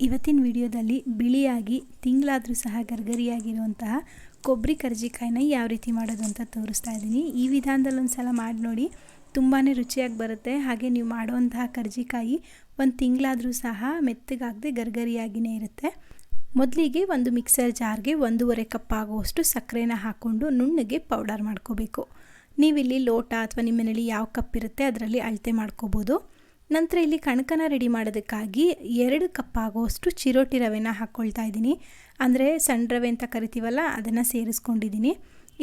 ಇವತ್ತಿನ ವಿಡಿಯೋದಲ್ಲಿ ಬಿಳಿಯಾಗಿ, ತಿಂಗಳಾದರೂ ಸಹ ಗರ್ಗರಿಯಾಗಿರುವಂತಹ ಕೊಬ್ಬರಿ ಕರ್ಜಿಕಾಯಿನ ಯಾವ ರೀತಿ ಮಾಡೋದು ಅಂತ ತೋರಿಸ್ತಾ ಇದ್ದೀನಿ. ಈ ವಿಧಾನದಲ್ಲಿ ಒಂದು ಸಲ ಮಾಡಿ ನೋಡಿ ತುಂಬಾ ರುಚಿಯಾಗಿ ಬರುತ್ತೆ. ಹಾಗೆ ನೀವು ಮಾಡುವಂತಹ ಕರ್ಜಿಕಾಯಿ ಒಂದು ತಿಂಗಳಾದರೂ ಸಹ ಮೆತ್ತಗಾಗದೆ ಗರ್ಗರಿಯಾಗಿಯೇ ಇರುತ್ತೆ. ಮೊದಲಿಗೆ ಒಂದು ಮಿಕ್ಸರ್ ಜಾರ್ಗೆ ಒಂದೂವರೆ ಕಪ್ ಆಗುವಷ್ಟು ಸಕ್ಕರೆನ ಹಾಕ್ಕೊಂಡು ನುಣ್ಣಗೆ ಪೌಡರ್ ಮಾಡ್ಕೋಬೇಕು. ನೀವಿಲ್ಲಿ ಲೋಟ ಅಥವಾ ನಿಮ್ಮ ಮನೇಲಿ ಯಾವ ಕಪ್ ಇರುತ್ತೆ, ಅದರಲ್ಲಿ ಅಳತೆ ಮಾಡ್ಕೋಬೋದು. ನಂತರ ಇಲ್ಲಿ ಕಣಕನ ರೆಡಿ ಮಾಡೋದಕ್ಕಾಗಿ ಎರಡು ಕಪ್ ಆಗೋಷ್ಟು ಚಿರೋಟಿ ರವೆನ ಹಾಕ್ಕೊಳ್ತಾ ಇದ್ದೀನಿ. ಅಂದರೆ ಸಣ್ಣ ರವೆ ಅಂತ ಕರಿತೀವಲ್ಲ, ಅದನ್ನು ಸೇರಿಸ್ಕೊಂಡಿದ್ದೀನಿ.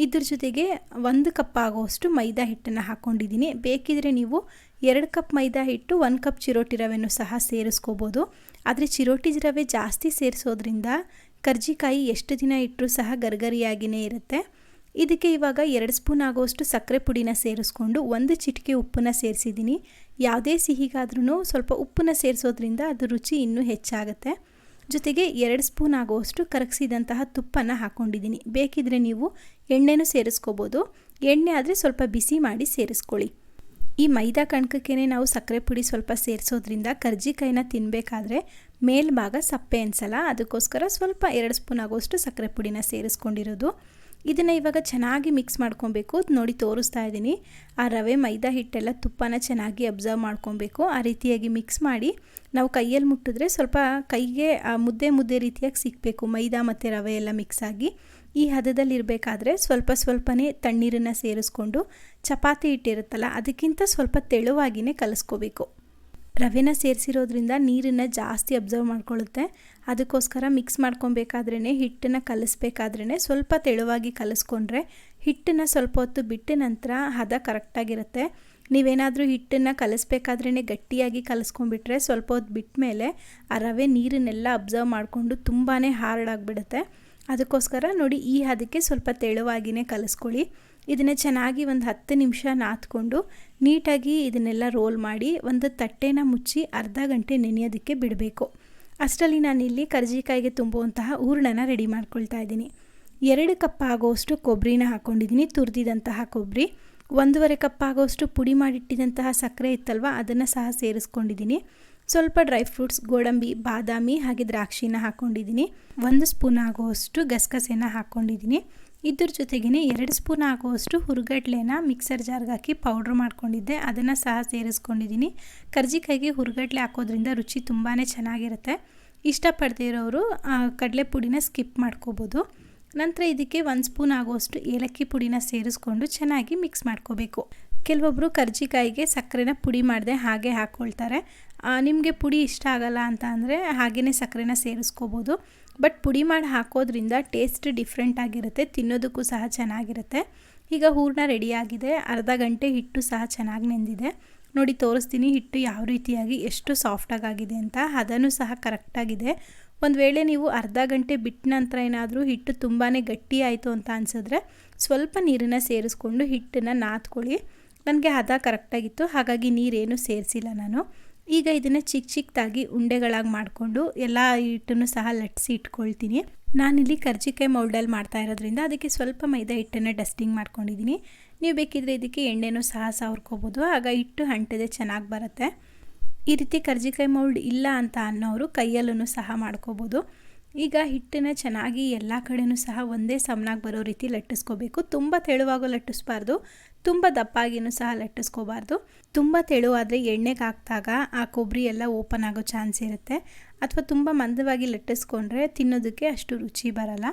ಇದ್ರ ಜೊತೆಗೆ ಒಂದು ಕಪ್ ಆಗೋಷ್ಟು ಮೈದಾ ಹಿಟ್ಟನ್ನು ಹಾಕ್ಕೊಂಡಿದ್ದೀನಿ ಬೇಕಿದ್ರೆ ನೀವು ಎರಡು ಕಪ್ ಮೈದಾ ಹಿಟ್ಟು, ಒಂದು ಕಪ್ ಚಿರೋಟಿ ರವೆನೂ ಸಹ ಸೇರಿಸ್ಕೋಬೋದು. ಆದರೆ ಚಿರೋಟಿ ರವೆ ಜಾಸ್ತಿ ಸೇರಿಸೋದ್ರಿಂದ ಕರ್ಜಿಕಾಯಿ ಎಷ್ಟು ದಿನ ಇಟ್ಟರೂ ಸಹ ಗರ್ಗರಿಯಾಗಿಯೇ ಇರುತ್ತೆ. ಇದಕ್ಕೆ ಇವಾಗ ಎರಡು ಸ್ಪೂನ್ ಆಗೋಷ್ಟು ಸಕ್ಕರೆ ಪುಡಿನ ಸೇರಿಸ್ಕೊಂಡು ಒಂದು ಚಿಟಿಕೆ ಉಪ್ಪನ್ನ ಸೇರಿಸಿದ್ದೀನಿ. ಯಾವುದೇ ಸಿಹಿಗಾದ್ರೂ ಸ್ವಲ್ಪ ಉಪ್ಪನ್ನ ಸೇರಿಸೋದ್ರಿಂದ ಅದು ರುಚಿ ಇನ್ನೂ ಹೆಚ್ಚಾಗುತ್ತೆ. ಜೊತೆಗೆ ಎರಡು ಸ್ಪೂನ್ ಆಗುವಷ್ಟು ಕರಗಿಸಿದಂತಹ ತುಪ್ಪನ ಹಾಕ್ಕೊಂಡಿದ್ದೀನಿ ಬೇಕಿದ್ರೆ ನೀವು ಎಣ್ಣೆನೂ ಸೇರಿಸ್ಕೋಬೋದು. ಎಣ್ಣೆ ಆದರೆ ಸ್ವಲ್ಪ ಬಿಸಿ ಮಾಡಿ ಸೇರಿಸ್ಕೊಳ್ಳಿ. ಈ ಮೈದಾ ಕಣಕಕ್ಕೇ ನಾವು ಸಕ್ಕರೆ ಪುಡಿ ಸ್ವಲ್ಪ ಸೇರಿಸೋದ್ರಿಂದ ಕರ್ಜಿಕಾಯಿನ ತಿನ್ನಬೇಕಾದ್ರೆ ಮೇಲ್ಭಾಗ ಸಪ್ಪೆ ಅನಿಸಲ್ಲ, ಅದಕ್ಕೋಸ್ಕರ ಸ್ವಲ್ಪ ಎರಡು ಸ್ಪೂನ್ ಆಗುವಷ್ಟು ಸಕ್ಕರೆ ಪುಡಿನ ಸೇರಿಸ್ಕೊಂಡಿರೋದು. ಇದನ್ನು ಇವಾಗ ಚೆನ್ನಾಗಿ ಮಿಕ್ಸ್ ಮಾಡ್ಕೊಬೇಕು. ನೋಡಿ ತೋರಿಸ್ತಾ ಇದ್ದೀನಿ. ಆ ರವೆ, ಮೈದಾ ಹಿಟ್ಟೆಲ್ಲ ತುಪ್ಪನ ಚೆನ್ನಾಗಿ ಅಬ್ಸರ್ವ್ ಮಾಡ್ಕೊಬೇಕು. ಆ ರೀತಿಯಾಗಿ ಮಿಕ್ಸ್ ಮಾಡಿ ನಾವು ಕೈಯಲ್ಲಿ ಮುಟ್ಟಿದ್ರೆ ಸ್ವಲ್ಪ ಕೈಗೆ ಮುದ್ದೆ ಮುದ್ದೆ ರೀತಿಯಾಗಿ ಸಿಕ್ಕಬೇಕು ಮೈದಾ ಮತ್ತು ರವೆ ಎಲ್ಲ ಮಿಕ್ಸ್ ಆಗಿ. ಈ ಹದದಲ್ಲಿರಬೇಕಾದ್ರೆ ಸ್ವಲ್ಪ ಸ್ವಲ್ಪನೇ ತಣ್ಣೀರನ್ನು ಸೇರಿಸ್ಕೊಂಡು ಚಪಾತಿ ಹಿಟ್ಟಿರುತ್ತಲ್ಲ, ಅದಕ್ಕಿಂತ ಸ್ವಲ್ಪ ತೆಳುವಾಗಿಯೇ ಕಲಿಸ್ಕೋಬೇಕು. ರವೆನ ಸೇರಿಸಿರೋದ್ರಿಂದ ನೀರನ್ನು ಜಾಸ್ತಿ ಅಬ್ಸರ್ವ್ ಮಾಡ್ಕೊಳ್ಳುತ್ತೆ ಅದಕ್ಕೋಸ್ಕರ ಮಿಕ್ಸ್ ಮಾಡ್ಕೊಬೇಕಾದ್ರೇ ಹಿಟ್ಟನ್ನು ಕಲಿಸ್ಬೇಕಾದ್ರೇ ಸ್ವಲ್ಪ ತೆಳುವಾಗಿ ಕಲಿಸ್ಕೊಂಡ್ರೆ ಹಿಟ್ಟನ್ನು ಸ್ವಲ್ಪ ಹೊತ್ತು ಬಿಟ್ಟ ನಂತರ ಹದ ಕರೆಕ್ಟಾಗಿರುತ್ತೆ. ನೀವೇನಾದರೂ ಹಿಟ್ಟನ್ನು ಕಲಿಸ್ಬೇಕಾದ್ರೇ ಗಟ್ಟಿಯಾಗಿ ಕಲಿಸ್ಕೊಂಡ್ಬಿಟ್ರೆ ಸ್ವಲ್ಪ ಹೊತ್ತು ಬಿಟ್ಟ ಮೇಲೆ ಆ ರವೆ ನೀರನ್ನೆಲ್ಲ ಅಬ್ಸರ್ವ್ ಮಾಡಿಕೊಂಡು ತುಂಬಾ ಹಾರ್ಡ್ ಆಗಿಬಿಡುತ್ತೆ. ಅದಕ್ಕೋಸ್ಕರ ನೋಡಿ ಈ ಹದಕ್ಕೆ ಸ್ವಲ್ಪ ತೆಳುವಾಗಿಯೇ ಕಲಿಸ್ಕೊಳ್ಳಿ. ಇದನ್ನು ಚೆನ್ನಾಗಿ ಒಂದು ಹತ್ತು ನಿಮಿಷ ನಾದ್ಕೊಂಡು ನೀಟಾಗಿ ಇದನ್ನೆಲ್ಲ ರೋಲ್ ಮಾಡಿ ಒಂದು ತಟ್ಟೆನ ಮುಚ್ಚಿ ಅರ್ಧ ಗಂಟೆ ನೆನೆಯೋದಕ್ಕೆ ಬಿಡಬೇಕು. ಅಷ್ಟರಲ್ಲಿ ನಾನಿಲ್ಲಿ ಕರ್ಜಿಕಾಯಿಗೆ ತುಂಬುವಂತಹ ಹೂರಣನ ರೆಡಿ ಮಾಡ್ಕೊಳ್ತಾ ಇದ್ದೀನಿ. ಎರಡು ಕಪ್ ಆಗೋಷ್ಟು ಕೊಬ್ಬರಿನ ಹಾಕ್ಕೊಂಡಿದ್ದೀನಿ ತುರಿದಿದಂತಹ ಕೊಬ್ಬರಿ ಒಂದೂವರೆ ಕಪ್ ಆಗೋಷ್ಟು ಪುಡಿ ಮಾಡಿಟ್ಟಿದಂತಹ ಸಕ್ಕರೆ ಇತ್ತಲ್ವ, ಅದನ್ನು ಸಹ ಸೇರಿಸ್ಕೊಂಡಿದ್ದೀನಿ. ಸ್ವಲ್ಪ ಡ್ರೈ ಫ್ರೂಟ್ಸ್ ಗೋಡಂಬಿ, ಬಾದಾಮಿ ಹಾಗೆ ದ್ರಾಕ್ಷಿನ ಹಾಕ್ಕೊಂಡಿದ್ದೀನಿ ಒಂದು ಸ್ಪೂನ್ ಆಗುವಷ್ಟು ಗಸಗಸೆನ ಹಾಕ್ಕೊಂಡಿದ್ದೀನಿ ಇದ್ರ ಜೊತೆಗೇ ಎರಡು ಸ್ಪೂನ್ ಆಗುವಷ್ಟು ಹುರುಗಡ್ಲೆನ ಮಿಕ್ಸರ್ ಜಾರ್ಗೆ ಹಾಕಿ ಪೌಡ್ರ್ ಮಾಡ್ಕೊಂಡಿದ್ದೆ. ಅದನ್ನು ಸಹ ಸೇರಿಸ್ಕೊಂಡಿದ್ದೀನಿ. ಕರ್ಜಿಕಾಯಿಗೆ ಹುರುಗಡ್ಲೆ ಹಾಕೋದ್ರಿಂದ ರುಚಿ ತುಂಬಾ ಚೆನ್ನಾಗಿರುತ್ತೆ. ಇಷ್ಟಪಡದೇ ಇರೋರು ಕಡಲೆ ಪುಡಿನ ಸ್ಕಿಪ್ ಮಾಡ್ಕೋಬೋದು. ನಂತರ ಇದಕ್ಕೆ ಒಂದು ಸ್ಪೂನ್ ಆಗುವಷ್ಟು ಏಲಕ್ಕಿ ಪುಡಿನ ಸೇರಿಸ್ಕೊಂಡು ಚೆನ್ನಾಗಿ ಮಿಕ್ಸ್ ಮಾಡ್ಕೋಬೇಕು. ಕೆಲವೊಬ್ಬರು ಕರ್ಜಿಕಾಯಿಗೆ ಸಕ್ಕರೆನ ಪುಡಿ ಮಾಡಿದೆ ಹಾಗೆ ಹಾಕ್ಕೊಳ್ತಾರೆ ನಿಮಗೆ ಪುಡಿ ಇಷ್ಟ ಆಗಲ್ಲ ಅಂತ ಅಂದರೆ ಹಾಗೆಯೇ ಸಕ್ಕರೆನ ಸೇರಿಸ್ಕೋಬೋದು. ಬಟ್ ಪುಡಿ ಮಾಡಿ ಹಾಕೋದ್ರಿಂದ ಟೇಸ್ಟ್ ಡಿಫ್ರೆಂಟ್ ಆಗಿರುತ್ತೆ, ತಿನ್ನೋದಕ್ಕೂ ಸಹ ಚೆನ್ನಾಗಿರುತ್ತೆ. ಈಗ ಹೂರಣ ರೆಡಿಯಾಗಿದೆ, ಅರ್ಧ ಗಂಟೆ ಹಿಟ್ಟು ಸಹ ಚೆನ್ನಾಗಿ ನೆಂದಿದೆ. ನೋಡಿ, ತೋರಿಸ್ತೀನಿ ಹಿಟ್ಟು ಯಾವ ರೀತಿಯಾಗಿ ಎಷ್ಟು ಸಾಫ್ಟಾಗಿ ಆಗಿದೆ ಅಂತ. ಅದನ್ನು ಸಹ ಕರೆಕ್ಟಾಗಿದೆ ಒಂದು ವೇಳೆ ನೀವು ಅರ್ಧ ಗಂಟೆ ಬಿಟ್ಟ ನಂತರ ಏನಾದರೂ ಹಿಟ್ಟು ತುಂಬಾ ಗಟ್ಟಿ ಆಯಿತು ಅಂತ ಅನಿಸಿದ್ರೆ ಸ್ವಲ್ಪ ನೀರನ್ನು ಸೇರಿಸ್ಕೊಂಡು ಹಿಟ್ಟನ್ನು ನಾದ್ಕೊಳ್ಳಿ. ನನಗೆ ಹದ ಕರೆಕ್ಟಾಗಿತ್ತು, ಹಾಗಾಗಿ ನೀರೇನು ಸೇರಿಸಿಲ್ಲ ನಾನು. ಈಗ ಇದನ್ನು ಚಿಕ್ಕ ಚಿಕ್ಕದಾಗಿ ಉಂಡೆಗಳಾಗಿ ಮಾಡಿಕೊಂಡು ಎಲ್ಲ ಹಿಟ್ಟನ್ನು ಸಹ ಲಟ್ಟಿಸಿ ಇಟ್ಕೊಳ್ತೀನಿ. ನಾನಿಲ್ಲಿ ಕರ್ಜಿಕಾಯಿ ಮೌಲ್ಡಲ್ಲಿ ಮಾಡ್ತಾ ಇರೋದ್ರಿಂದ ಅದಕ್ಕೆ ಸ್ವಲ್ಪ ಮೈದಾ ಹಿಟ್ಟನ್ನು ಡಸ್ಟಿಂಗ್ ಮಾಡ್ಕೊಂಡಿದ್ದೀನಿ. ನೀವು ಬೇಕಿದ್ರೆ ಇದಕ್ಕೆ ಎಣ್ಣೆನೂ ಸಹ ಸಾವ್ರ್ಕೋಬೋದು, ಆಗ ಹಿಟ್ಟು ಹಂಟದೆ ಚೆನ್ನಾಗಿ ಬರುತ್ತೆ. ಈ ರೀತಿ ಕರ್ಜಿಕಾಯಿ ಮೌಲ್ಡ್ ಇಲ್ಲ ಅಂತ ಅನ್ನೋರು ಕೈಯಲ್ಲೂ ಸಹ ಮಾಡ್ಕೋಬೋದು. ಈಗ ಹಿಟ್ಟನ್ನು ಚೆನ್ನಾಗಿ ಎಲ್ಲ ಕಡೆಯೂ ಸಹ ಒಂದೇ ಸಮನಾಗಿ ಬರೋ ರೀತಿ ಲಟ್ಟಿಸ್ಕೋಬೇಕು. ತುಂಬ ತೆಳುವಾಗೋ ಲಟ್ಟಿಸ್ಬಾರ್ದು. ತುಂಬ ದಪ್ಪಾಗಿನೂ ಸಹ ಲಟ್ಟಿಸ್ಕೋಬಾರ್ದು. ತುಂಬ ತೆಳುವಾದರೆ ಎಣ್ಣೆಗೆ ಹಾಕಿದಾಗ ಆ ಕೊಬ್ಬರಿ ಎಲ್ಲ ಓಪನ್ ಆಗೋ ಚಾನ್ಸ್ ಇರುತ್ತೆ. ಅಥವಾ ತುಂಬ ಮಂದವಾಗಿ ಲಟ್ಟಿಸ್ಕೊಂಡ್ರೆ ತಿನ್ನೋದಕ್ಕೆ ಅಷ್ಟು ರುಚಿ ಬರಲ್ಲ.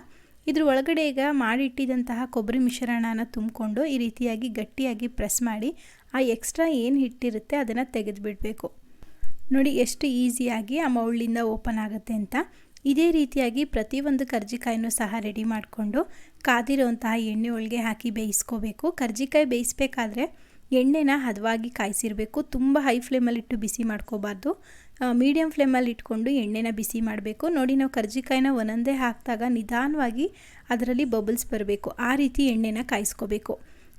ಇದ್ರ ಒಳಗಡೆ ಈಗ ಮಾಡಿಟ್ಟಿದ್ದಂತಹ ಕೊಬ್ಬರಿ ಮಿಶ್ರಣನ ತುಂಬಿಕೊಂಡು ಈ ರೀತಿಯಾಗಿ ಗಟ್ಟಿಯಾಗಿ ಪ್ರೆಸ್ ಮಾಡಿ ಆ ಎಕ್ಸ್ಟ್ರಾ ಏನು ಹಿಟ್ಟಿರುತ್ತೆ ಅದನ್ನು ತೆಗೆದುಬಿಡಬೇಕು. ನೋಡಿ, ಎಷ್ಟು ಈಸಿಯಾಗಿ ಆ ಮೌಳ್ಳಿಂದ ಓಪನ್ ಆಗುತ್ತೆ ಅಂತ. ಇದೇ ರೀತಿಯಾಗಿ ಪ್ರತಿಯೊಂದು ಕರ್ಜಿಕಾಯಿನೂ ಸಹ ರೆಡಿ ಮಾಡಿಕೊಂಡು ಕಾದಿರುವಂತಹ ಎಣ್ಣೆ ಒಳಗೆ ಹಾಕಿ ಬೇಯಿಸ್ಕೋಬೇಕು. ಕರ್ಜಿಕಾಯಿ ಬೇಯಿಸ್ಬೇಕಾದ್ರೆ ಎಣ್ಣೆನ ಹದವಾಗಿ ಕಾಯಿಸಿರಬೇಕು. ತುಂಬ ಹೈ ಫ್ಲೇಮಲ್ಲಿಟ್ಟು ಬಿಸಿ ಮಾಡ್ಕೋಬಾರ್ದು. ಮೀಡಿಯಮ್ ಫ್ಲೇಮಲ್ಲಿ ಇಟ್ಕೊಂಡು ಎಣ್ಣೆನ ಬಿಸಿ ಮಾಡಬೇಕು. ನೋಡಿ, ನಾವು ಕರ್ಜಿಕಾಯಿನ ಒಂದೊಂದೇ ಹಾಕಿದಾಗ ನಿಧಾನವಾಗಿ ಅದರಲ್ಲಿ ಬಬಲ್ಸ್ ಬರಬೇಕು. ಆ ರೀತಿ ಎಣ್ಣೆನ ಕಾಯಿಸ್ಕೋಬೇಕು.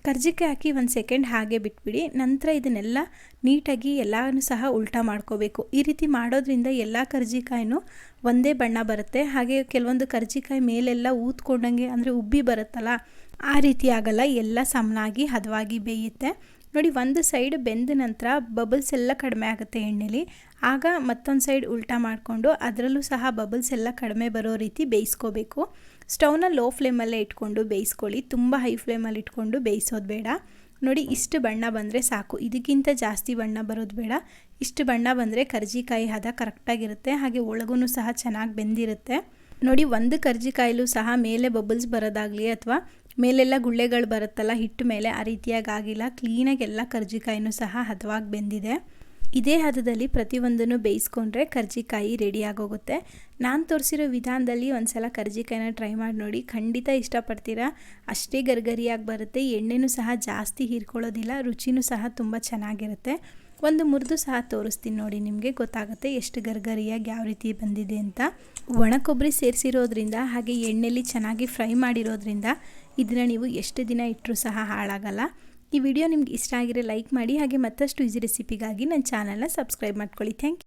ಕರ್ಜಿಕಾಯಿ ಹಾಕಿ ಒಂದು ಸೆಕೆಂಡ್ ಹಾಗೆ ಬಿಟ್ಬಿಡಿ, ನಂತರ ಇದನ್ನೆಲ್ಲ ನೀಟಾಗಿ ಎಲ್ಲನೂ ಸಹ ಉಲ್ಟಾ ಮಾಡ್ಕೋಬೇಕು. ಈ ರೀತಿ ಮಾಡೋದ್ರಿಂದ ಎಲ್ಲ ಕರ್ಜಿಕಾಯಿನೂ ಒಂದೇ ಬಣ್ಣ ಬರುತ್ತೆ. ಹಾಗೆ ಕೆಲವೊಂದು ಕರ್ಜಿಕಾಯಿ ಮೇಲೆಲ್ಲ ಊದ್ಕೊಂಡಂಗೆ ಅಂದರೆ ಉಬ್ಬಿ ಬರುತ್ತಲ್ಲ, ಆ ರೀತಿ ಆಗಲ್ಲ. ಎಲ್ಲ ಸಮನಾಗಿ ಹದವಾಗಿ ಬೇಯುತ್ತೆ. ನೋಡಿ, ಒಂದು ಸೈಡ್ ಬೆಂದ ನಂತರ ಬಬಲ್ಸ್ ಎಲ್ಲ ಕಡಿಮೆ ಆಗುತ್ತೆ ಎಣ್ಣೆಲಿ. ಆಗ ಮತ್ತೊಂದು ಸೈಡ್ ಉಲ್ಟಾ ಮಾಡಿಕೊಂಡು ಅದರಲ್ಲೂ ಸಹ ಬಬಲ್ಸ್ ಎಲ್ಲ ಕಡಿಮೆ ಬರೋ ರೀತಿ ಬೇಯಿಸ್ಕೋಬೇಕು. ಸ್ಟವ್ನ ಲೋ ಫ್ಲೇಮಲ್ಲೇ ಇಟ್ಕೊಂಡು ಬೇಯಿಸ್ಕೊಳ್ಳಿ. ತುಂಬ ಹೈ ಫ್ಲೇಮಲ್ಲಿ ಇಟ್ಕೊಂಡು ಬೇಯಿಸೋದು ಬೇಡ. ನೋಡಿ, ಇಷ್ಟು ಬಣ್ಣ ಬಂದರೆ ಸಾಕು. ಇದಕ್ಕಿಂತ ಜಾಸ್ತಿ ಬಣ್ಣ ಬರೋದು ಬೇಡ. ಇಷ್ಟು ಬಣ್ಣ ಬಂದರೆ ಕರ್ಜಿಕಾಯಿ ಹದ ಕರೆಕ್ಟಾಗಿರುತ್ತೆ ಹಾಗೆ ಒಳಗೂ ಸಹ ಚೆನ್ನಾಗಿ ಬೆಂದಿರುತ್ತೆ. ನೋಡಿ, ಒಂದು ಕರ್ಜಿಕಾಯಲ್ಲೂ ಸಹ ಮೇಲೆ ಬಬಲ್ಸ್ ಬರೋದಾಗಲಿ ಅಥವಾ ಮೇಲೆಲ್ಲ ಗುಳ್ಳೆಗಳು ಬರುತ್ತಲ್ಲ, ಹಿಟ್ಟು ಮೇಲೆ ಆ ರೀತಿಯಾಗಿ ಆಗಿಲ್ಲ ಕ್ಲೀನಾಗಿ ಎಲ್ಲ ಕರ್ಜಿಕಾಯಿನೂ ಸಹ ಹದವಾಗಿ ಬೆಂದಿದೆ. ಇದೇ ಹದದಲ್ಲಿ ಪ್ರತಿಯೊಂದನ್ನು ಬೇಯಿಸ್ಕೊಂಡ್ರೆ ಕರ್ಜಿಕಾಯಿ ರೆಡಿಯಾಗೋಗುತ್ತೆ ನಾನು ತೋರಿಸಿರೋ ವಿಧಾನದಲ್ಲಿ ಒಂದು ಸಲ ಕರ್ಜಿಕಾಯಿನ ಟ್ರೈ ಮಾಡಿ ನೋಡಿ. ಖಂಡಿತ ಇಷ್ಟಪಡ್ತೀರಾ? ಅಷ್ಟೇ ಗರ್ಗರಿಯಾಗಿ ಬರುತ್ತೆ. ಎಣ್ಣೆನೂ ಸಹ ಜಾಸ್ತಿ ಹೀರ್ಕೊಳ್ಳೋದಿಲ್ಲ. ರುಚಿನೂ ಸಹ ತುಂಬ ಚೆನ್ನಾಗಿರುತ್ತೆ. ಒಂದು ಮುರಿದು ಸಹ ತೋರಿಸ್ತೀನಿ ನೋಡಿ, ನಿಮಗೆ ಗೊತ್ತಾಗುತ್ತೆ ಎಷ್ಟು ಗರ್ಗರಿಯಾಗಿ ಯಾವ ರೀತಿ ಬಂದಿದೆ ಅಂತ. ಒಣ ಕೊಬ್ಬರಿ ಸೇರಿಸಿರೋದ್ರಿಂದ ಹಾಗೆ ಎಣ್ಣೆಲಿ ಚೆನ್ನಾಗಿ ಫ್ರೈ ಮಾಡಿರೋದ್ರಿಂದ ಇದನ್ನು ನೀವು ಎಷ್ಟು ದಿನ ಇಟ್ಟರೂ ಸಹ ಹಾಳಾಗಲ್ಲ. ಈ ವಿಡಿಯೋ ನಿಮ್ಗೆ ಇಷ್ಟ ಆಗಿರೋ ಲೈಕ್ ಮಾಡಿ ಹಾಗೆ ಮತ್ತಷ್ಟು ಈಸಿ ರೆಸಿಪಿಗಾಗಿ ನನ್ನ ಚಾನಲ್ನ ಸಬ್ಸ್ಕ್ರೈಬ್ ಮಾಡ್ಕೊಳ್ಳಿ. Thank you.